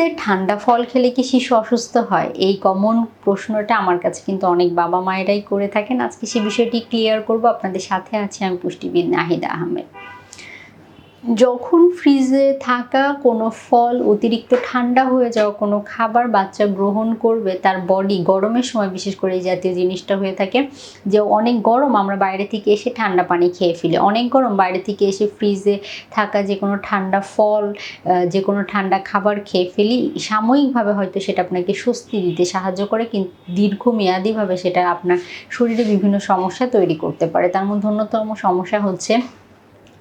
ফ্রিজে ঠান্ডা ফল খেলে কি শিশু অসুস্থ হয়? এই কমন প্রশ্নটা আমার কাছে কিন্তু অনেক বাবা মায়েরাই করে থাকেন। আজকে সে বিষয়টি ক্লিয়ার করব। আপনাদের সাথে আছি আমি পুষ্টিবিদ নাহিদা আহমেদ। যখন ফ্রিজে থাকা কোনো ফল অতিরিক্ত ঠান্ডা হয়ে যাওয়া কোনো খাবার বাচ্চা গ্রহণ করবে, তার বডি গরমের সময় বিশেষ করে এই জাতীয় জিনিসটা হয়ে থাকে যে অনেক গরম আমরা বাইরে থেকে এসে ঠান্ডা পানি খেয়ে ফেলি। অনেক গরম বাইরে থেকে এসে ফ্রিজে থাকা যে কোনো ঠান্ডা ফল যে কোনো ঠান্ডা খাবার খেয়ে ফেলি, সাময়িকভাবে হয়তো সেটা আপনাকে স্বস্তি দিতে সাহায্য করে কিন্তু দীর্ঘমেয়াদীভাবে সেটা আপনার শরীরে বিভিন্ন সমস্যা তৈরি করতে পারে। তার মধ্যে অন্যতম সমস্যা হচ্ছে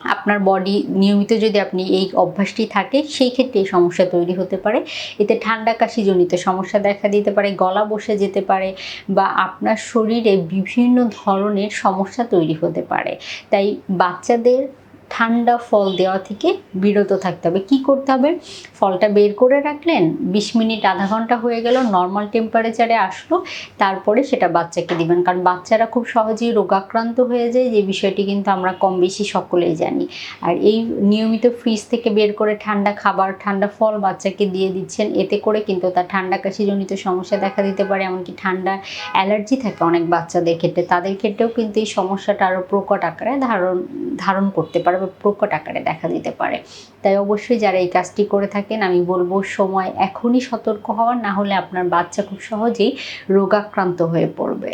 আপনার বডি নিয়মিত যদি আপনি এই অভ্যাসটি থাকে, সেই ক্ষেত্রে এই সমস্যা তৈরি হতে পারে। এতে ঠান্ডা কাশিজনিত সমস্যা দেখা দিতে পারে, গলা বসে যেতে পারে বা আপনার শরীরে বিভিন্ন ধরনের সমস্যা তৈরি হতে পারে। তাই বাচ্চাদের ঠান্ডা ফল দেওয়া থেকে বিরত থাকতে হবে। কি করতে হবে? ফলটা বের করে রাখলেন, বিশ মিনিট, আধা ঘণ্টা হয়ে গেল নর্মাল টেম্পারেচারে আসলো, তারপরে সেটা বাচ্চাকে দিবেন। কারণ বাচ্চারা খুব সহজেই রোগাক্রান্ত হয়ে যায়, যে বিষয়টি কিন্তু আমরা কম বেশি সকলেই জানি। আর এই নিয়মিত ফ্রিজ থেকে বের করে ঠান্ডা খাবার, ঠান্ডা ফল বাচ্চাকে দিয়ে দিচ্ছেন, এতে করে কিন্তু তার ঠান্ডা কাশিজনিত সমস্যা দেখা দিতে পারে, এমনকি ঠান্ডা অ্যালার্জি থাকে অনেক বাচ্চাদের ক্ষেত্রে। তাদের ক্ষেত্রেও কিন্তু এই সমস্যাটা আরও প্রকট আকারে ধারণ ধারণ করতে পারে। বা প্রকট আকারে দেখা দিতে পারে। তাই অবশ্যই যারা এই কাজটি করে থাকেন, আমি বলব সময় এখনই সতর্ক হওয়ার না হলে আপনার বাচ্চা খুব সহজেই রোগাক্রান্ত হয়ে পড়বে।